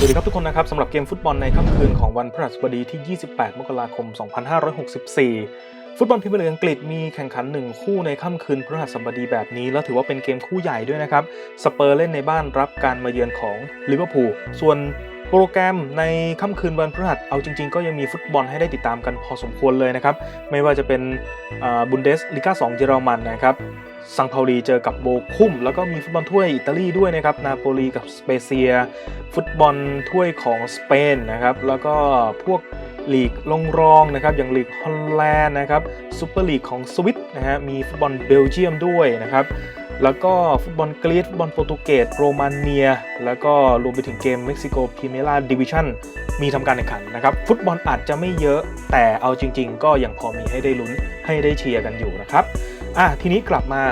สวัสดีครับทุกคนนะครับสำหรับเกมฟุตบอลในค่ำคืนของวันพฤหัสบดีที่ 28 มกราคม 2564 ฟุตบอลพรีเมียร์ลีกอังกฤษมีแข่งขัน 1 คู่ในค่ำคืนพฤหัสบดีแบบนี้ แล้วถือว่าเป็นเกมคู่ใหญ่ด้วยนะครับ สเปอร์เล่นในบ้านรับการมาเยือนของลิเวอร์พูลส่วน โปรแกรมในค่ำคืนวันพฤหัสเอาจริง ๆ ก็ยังมีฟุตบอลให้ได้ติดตามกันพอสมควรเลยนะครับ ไม่ว่าจะเป็นบุนเดสลิก้า2เยอรมันนะครับซังเปาลีเจอกับโบคุ้มแล้วก็มีฟุตบอลถ้วยอิตาลีด้วยนะครับ นาโปลีกับสเปเซีย ฟุตบอลถ้วยของสเปนนะครับ แล้วก็พวกลีกลงรองนะครับ อย่างลีกฮอลแลนด์นะครับซูเปอร์ลีกของสวิตนะฮะมีฟุตบอลเบลเยียมด้วยนะครับ แล้วก็ฟุตบอลกรีซฟุตบอลโปรตุเกสโรมาเนีย แล้วก็รวมไปถึงเกมเม็กซิโกพรีเมียร์ดิวิชั่นมีทำการแข่งขันนะครับ ฟุตบอลอาจจะไม่เยอะแต่เอาจริง ๆ ก็ยังพอมีให้ได้ลุ้นให้ได้เชียร์กันอยู่นะครับอะทีนี้กลับมา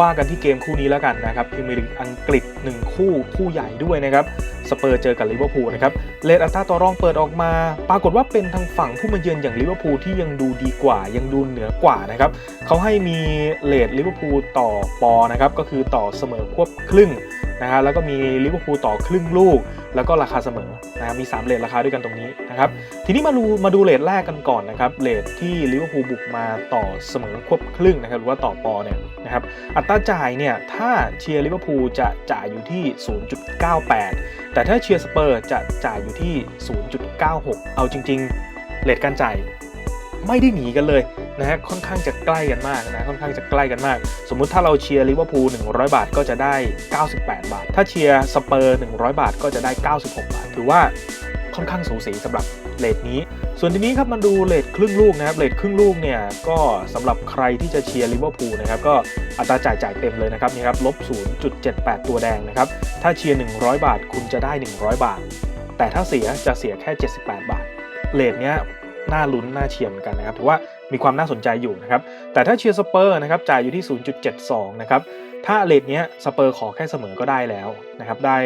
ว่ากันที่เกมคู่นี้แล้วกันนะครับพรีเมียร์ลีกอังกฤษ 1 คู่คู่ใหญ่ด้วยนะครับสเปอร์เจอกับลิเวอร์พูลนะครับเลดอัตราต่อรองเปิดออกมา ปรากฏว่าเป็นทางฝั่งผู้มาเยือนอย่างลิเวอร์พูลที่ยังดูดีกว่า ยังดูเหนือกว่านะครับเขาให้มีเลดลิเวอร์พูลต่อปอนะครับก็คือต่อเสมอควบครึ่งนะฮะแล้วก็มีลิเวอร์พูลต่อครึ่งลูก แล้วก็ราคาเสมอนะมี 3เลทราคาด้วยกันตรงนี้นะครับทีนี้มาดูมาดูเลทแรกกันก่อนนะครับเลทที่ลิเวอร์พูลบุกมาต่อเสมอควบครึ่งนะครับหรือว่าต่อปอเนี่ยนะครับอัตราจ่ายเนี่ยถ้าเชียร์ลิเวอร์พูลจะจ่ายอยู่ที่ 0.98 แต่ถ้าเชียร์สเปอร์จะจ่ายอยู่ที่ 0.96 เอาจริง ๆเลทการจ่ายไม่ได้หนีกันเลย นะฮะค่อนข้างจะใกล้กันมากนะค่อนข้างจะใกล้กันมาก สมมุติถ้าเราเชียร์ลิเวอร์พูล100 บาทก็จะได้ 98 บาท ถ้าเชียร์สเปอร์100 บาทก็จะได้ 96 บาท ถือว่าค่อนข้างสูสีสำหรับเลทนี้ ส่วนทีนี้ครับมาดูเลทครึ่งลูกนะครับเลทครึ่งลูกเนี่ยก็สำหรับใครที่จะเชียร์ลิเวอร์พูลนะครับก็อัตราจ่ายจ่ายเต็มเลยนะครับนี่ครับลบ 0.78 ตัวแดงนะครับถ้าเชียร์100 บาทคุณจะได้ 100 บาท แต่ถ้าเสียจะเสียแค่ 78 บาทเลทเนี้ยน่าลุ้นน่าเชียร์เหมือนกันนะครับถือว่า มีความน่าสนใจอยู่นะครับ แต่ถ้าเชียร์สเปอร์นะครับจ่ายอยู่ที่ 0.72 นะครับ ถ้าเลทเนี้ยสเปอร์ขอแค่เสมอก็ได้แล้วนะครับ ได้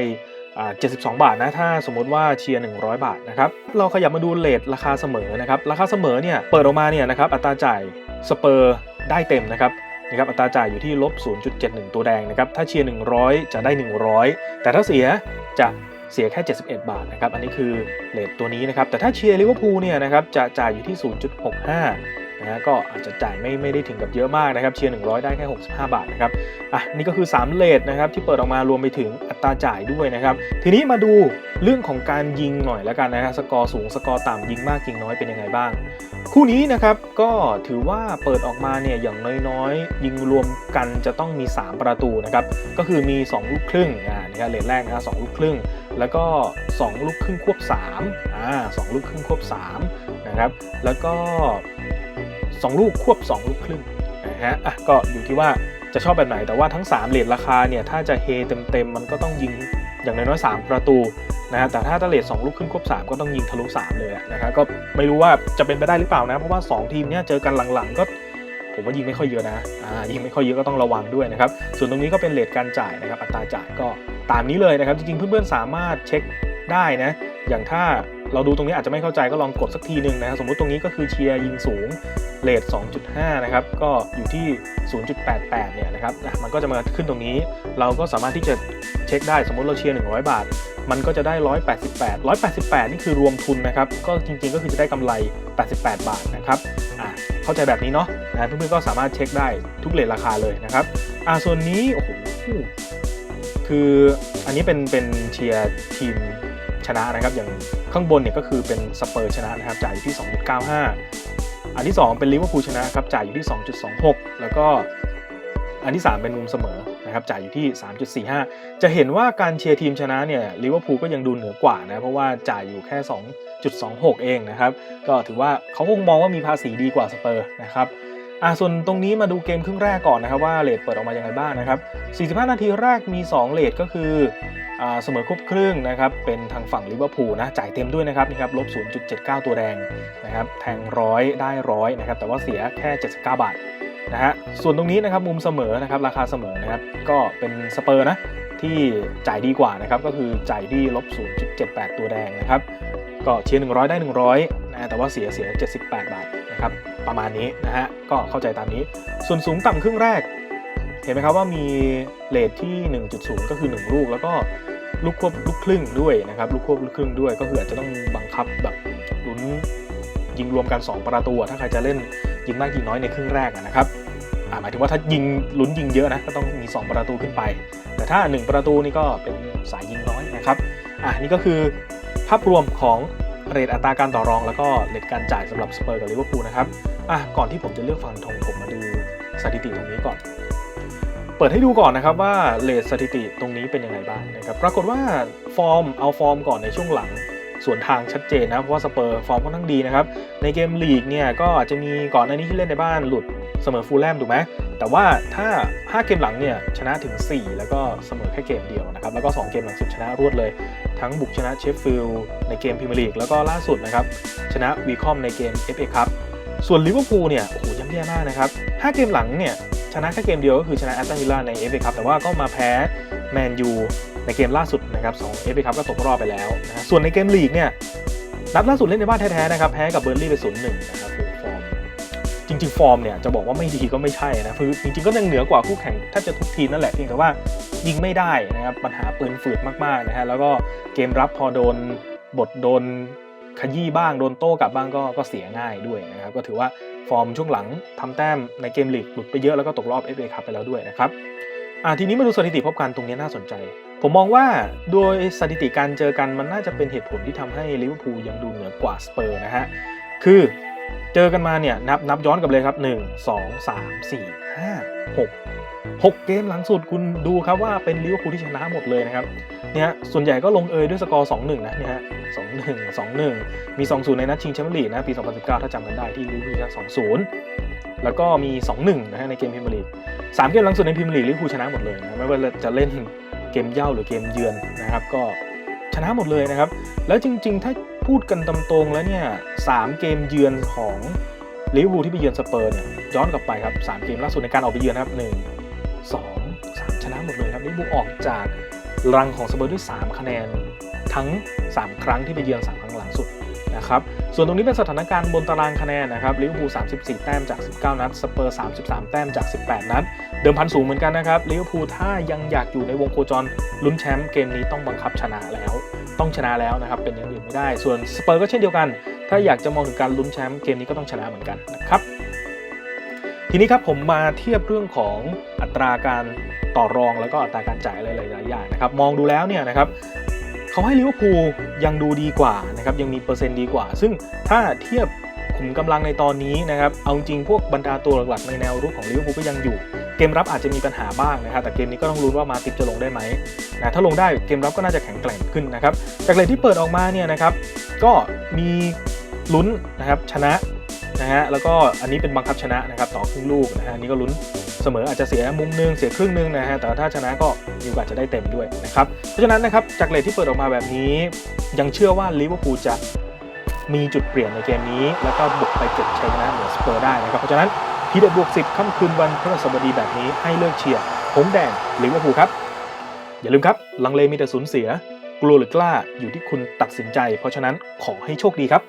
72 บาทนะ ถ้าสมมติว่าเชียร์ 100 บาทนะครับ เราขยับมาดูเลทราคาเสมอนะครับ ราคาเสมอเนี่ย เปิดออกมาเนี่ยนะครับ อัตราจ่ายสเปอร์ได้เต็มนะครับนะครับอัตราจ่ายอยู่ที่ลบ 0.71 ตัวแดงนะครับ ถ้าเชียร์ 100 จะได้ 100 แต่ถ้าเสียจะเสียแค่ 71 บาทนะครับ อันนี้คือเลทตัวนี้นะครับ แต่ถ้าเชียร์ลิเวอร์พูลเนี่ยนะครับ จะจ่ายอยู่ที่ 0.65 นะก็อาจจะจ่ายไม่ไม่ได้ถึงกับเยอะมากนะครับเชียร์100 ได้แค่ 65 บาทนะครับอะนี่ก็คือ 3 เลทนะครับที่เปิดออกมารวมไปถึงอัตราจ่ายด้วยนะครับทีนี้มาดูเรื่องของการยิงหน่อยแล้วกันนะครับสกอร์สูงสกอร์ต่ำยิงมากยิงน้อยเป็นยังไงบ้าง คู่นี้นะครับก็ถือว่าเปิดออกมาเนี่ยอย่างน้อยๆ ยิงรวมกันจะต้องมี 3 ประตูนะครับก็คือมี 2 ลูกครึ่งอ่านี่ครับเลทแรกนะสลูกครึ่ง แล้วก็ 2 ลูกครึ่งควบ3อ่าสลูกครึ่งควบ3นะครับแล้วก็ 2 ลูกควบ 2 ลูกครึ่งนะฮะอะก็อยู่ที่ว่าจะชอบแบบไหนแต่ว่าทั้ง 3 เลทราคาเนี่ยถ้าจะเฮเต็มๆ มันก็ต้องยิงอย่างน้อยๆ3ประตูนะแต่ถ้าตะเลท2ลูกครึ่งควบ3 ก็ต้องยิงทะลุ 3 เลยนะครับก็ไม่รู้ว่าจะเป็นไปได้หรือเปล่านะ เพราะว่า 2 ทีมเนี่ยเจอกันหลังๆ ก็ผมว่ายิงไม่ค่อยเยอะนะอ่ายิงไม่ค่อยเยอะก็ต้องระวังด้วยนะครับ ส่วนตรงนี้ก็เป็นเลทการจ่ายนะครับอัตราจ่ายก็ตามนี้เลยนะครับ จริงๆ เพื่อนๆ สามารถเช็คได้นะ อย่างถ้า เราดูตรงนี้อาจจะไม่เข้าใจก็ลองกดสักทีหนึ่งนะครับสมมติตรงนี้ก็คือเชียร์ยิงสูงเลท2.5 นะครับ ก็อยู่ที่ 0.88 เนี่ยนะครับมันก็จะมาขึ้นตรงนี้ เราก็สามารถที่จะเช็คได้สมมติเราเชียร์ 100 บาท มันก็จะได้ 188 188 นี่คือรวมทุนนะครับ ก็จริงๆ ก็คือจะได้กำไร 88 บาทนะครับอ่าเข้าใจแบบนี้เนาะนะเพื่อนๆก็สามารถเช็คได้ทุกเลทราคาเลยนะครับอ่าส่วนนี้โอ้โหคืออันนี้เป็นเป็นเชียร์ทีม ชนะนะครับ อย่างข้างบนเนี่ยก็คือเป็นสเปอร์ชนะนะครับจ่ายอยู่ที่ 2.95 อันที่ 2 เป็นลิเวอร์พูลชนะครับจ่ายอยู่ที่ 2.26 แล้วก็อันที่ 3 เป็นมุมเสมอนะครับจ่ายอยู่ที่ 3.45 จะเห็นว่าการเชียร์ทีมชนะเนี่ยลิเวอร์พูลก็ยังดูเหนือกว่านะเพราะว่าจ่ายอยู่แค่ 2.26 เองนะครับก็ถือว่าเขาคงมองว่ามีภาษีดีกว่าสเปอร์นะครับอ่าส่วนตรงนี้มาดูเกมครึ่งแรกก่อนนะครับว่าเลทเปิดออกมายังไงบ้างนะครับ 45 นาทีแรกมี 2 เลทก็คือ เสมอครบครึ่งนะครับเป็นทางฝั่งลิเวอร์พูลนะจ่ายเต็มด้วยนะครับนี่ครับลบ 0.79 ตัวแดงนะครับแทงร้อยได้ร้อยนะครับแต่ว่าเสียแค่ 79 บาทนะฮะส่วนตรงนี้นะครับมุมเสมอนะครับราคาเสมอนะครับก็เป็นสเปอร์นะที่จ่ายดีกว่านะครับก็คือจ่ายที่ลบ 0.78 ตัวแดงนะครับก็เชียร์100 ได้ 100นะแต่ว่าเสียเสีย 78 บาทนะครับประมาณนี้นะฮะก็เข้าใจตามนี้ ส่วนสูงต่ำครึ่งแรก เห็นไหมครับว่ามีเลทที่ 1.0 ก็คือ 1 ลูก แล้วก็ลูกควบลูกครึ่งด้วยนะครับลูกควบลูกครึ่งด้วยก็คืออาจจะต้องบังคับแบบลุ้นยิงรวมกัน 2 ประตูถ้าใครจะเล่นยิงมากยิงน้อยในครึ่งแรกนะครับหมายถึงว่าถ้ายิงลุ้นยิงเยอะนะก็ต้องมี 2 ประตูขึ้นไป แต่ถ้า 1 ประตูนี่ก็เป็นสายยิงน้อยนะครับอ่านี่ก็คือภาพรวมของเรทอัตราการต่อรอง แล้วก็เรทการจ่ายสำหรับสเปอร์กับลิเวอร์พูลนะครับอะก่อนที่ผมจะเลือกฟันธงผ สถิติตรงนี้ก่อน เปิดให้ดูก่อนนะครับว่าเลทสถิติตรงนี้เป็นยังไงบ้างนะครับ ปรากฏว่าฟอร์มเอาฟอร์มก่อนในช่วงหลังส่วนทางชัดเจนนะเพราะว่าสเปอร์ฟอร์มค่อนข้างดีนะครับ ในเกมลีกเนี่ยก็อาจจะมีก่อนหน้านี้ที่เล่นในบ้านหลุดเสมอฟูลแลมถูกไหมแต่ว่าถ้า 5 เกมหลังเนี่ยชนะถึง 4 แล้วก็เสมอแค่เกมเดียวนะครับ แล้วก็ 2 เกมหลังสุดชนะรวดเลย ทั้งบุกชนะเชฟฟิลด์ในเกมพรีเมียร์ลีกแล้วก็ล่าสุดนะครับ ชนะวีคอมในเกม FA คัพ ส่วนลิเวอร์พูลเนี่ยโอ้โหย่ำแย่มากนะครับ 5 เกมหลังเนี่ยชนะแค่เกมเดียวก็คือชนะแอตตันวิลล่าใน FA คัพแต่ว่าก็มาแพ้แมนยูในเกมล่าสุดนะครับสอง FA คัพก็ตกรอบไปแล้วนะส่วนในเกมลีกเนี่ยนัดล่าสุดเล่นในบ้านแท้ๆนะครับแพ้กับเบอร์นลี่ไป0-1นย์หนึ่งนะครับฟอร์มจริงๆฟอร์มเนี่ยจะบอกว่าไม่ดีก็ไม่ใช่นะคือจริงๆก็ยังเหนือกว่าคู่แข่งแทบจะทุกทีมนั่นแหละเพียงแต่ว่ายิงไม่ได้นะครับปัญหาปืนฝืดมากๆนะฮะแล้วก็เกมรับพอโดนบทโดน ขยี้บ้างโดนโต้กลับบ้างก็ก็เสียง่ายด้วยนะครับก็ถือว่าฟอร์มช่วงหลังทำแต้มในเกมลีกหลุดไปเยอะแล้วก็ตกรอบ FA คัพไปแล้วด้วยนะครับอ่าทีนี้มาดูสถิติพบกันตรงนี้น่าสนใจ ผมมองว่าโดยสถิติการเจอกันมันน่าจะเป็นเหตุผลที่ทำให้ลิเวอร์พูลยังดูเหนือกว่าสเปอร์นะฮะคือเจอกันมาเนี่ยนับนับย้อนกลับเลยครับ 1 2 3 4 5 6 6 เกมหลังสุดคุณดูครับว่าเป็นลิเวอร์พูลที่ชนะหมดเลยนะครับเนี่ยส่วนใหญ่ก็ลงเอยด้วยสกอร์ 2-1 นะเนี่ยฮะ2-1 2-1มี 2-0 ในนัดชิงแชมเปี้ยนลีกนะปี 2019 ถ้าจำกันได้ที่ลิเวอร์พูลชนะ2-0แล้วก็มี 2-1 นะฮะในเกมพรีเมียร์ลีกสามเกมหลังสุดในพรีเมียร์ลีกลิเวอร์พูลชนะหมดเลยนะไม่ว่าจะเล่นเกมเย่าหรือเกมเยือนนะครับ ก็ชนะหมดเลยนะครับ แล้วจริง ๆ ถ้าพูดกันตามตรงแล้วเนี่ยสามเกมเยือนของลิเวอร์พูลที่ไปเยือนสเปอร์เนี่ยย้อนกลับไปครับสามเกมล่าสุดในการออกไปเยือนนะครับหนึ่ง สองสามชนะหมดเลยครับลิเวอร์พูลออกจากรังของสเปอร์ด้วย 3 คะแนนทั้ง 3 ครั้งที่ไปเยือน3ครั้งหลังสุดนะครับส่วนตรงนี้เป็นสถานการณ์บนตารางคะแนนนะครับลิเวอร์พูล34 แต้มจาก 19 นัดสเปอร์33 แต้มจาก 18 นัด เดิมพันสูงเหมือนกันนะครับลิเวอร์พูลถ้ายังอยากอยู่ในวงโคจรลุ้นแชมป์เกมนี้ต้องบังคับชนะแล้ว ต้องชนะแล้วนะครับเป็นอย่างอื่นไม่ได้ ส่วนสเปอร์ก็เช่นเดียวกัน ถ้าอยากจะมองถึงการลุ้นแชมป์เกมนี้ก็ต้องชนะเหมือนกันนะครับ ทีนี้ครับผมมาเทียบเรื่องของอัตราการต่อรองแล้วก็อัตราการจ่ายอะไรหลายๆอย่างนะครับมองดูแล้วเนี่ยนะครับเขาให้ลิเวอร์พูลยังดูดีกว่านะครับยังมีเปอร์เซ็นต์ดีกว่า ซึ่งถ้าเทียบขุมกำลังในตอนนี้นะครับเอาจริงพวกบรรดาตัวหลักๆในแนวรุกของลิเวอร์พูลก็ยังอยู่ เกมรับอาจจะมีปัญหาบ้างนะครับแต่เกมนี้ก็ต้องลุ้นว่ามาติปจะลงได้ไหมนะถ้าลงได้เกมรับก็น่าจะแข็งแกร่งขึ้นนะครับจากเลทที่เปิดออกมาเนี่ยนะครับก็มีลุ้นนะครับชนะ นะฮะแล้วก็อันนี้เป็นบังคับชนะนะครับต่อครึ่งลูกนะฮะนี้ก็ลุ้นเสมออาจจะเสียมุมหนึงเสียครึ่งหนึงนะฮะแต่ถ้าชนะก็มีโอกาสจะได้เต็มด้วยนะครับเพราะฉะนั้นนะครับจากเลทที่เปิดออกมาแบบนี้ ยังเชื่อว่าลิเวอร์พูลจะมีจุดเปลี่ยนในเกมนี้ แล้วก็บุกไปเก็บชัยชนะเหนือสเปอร์ได้นะครับเพราะฉะนั้นทีเด็ดบวก10ค่ำคืนวันพฤหัสบดีแบบนี้ให้เลือกเชียร์หงแดงลิเวอร์พูลครับอย่าลืมครับลังเลมีแต่สูญเสีย กลัวหรือกล้าอยู่ที่คุณตัดสินใจ เพราะฉะนั้นขอให้โชคดีครับ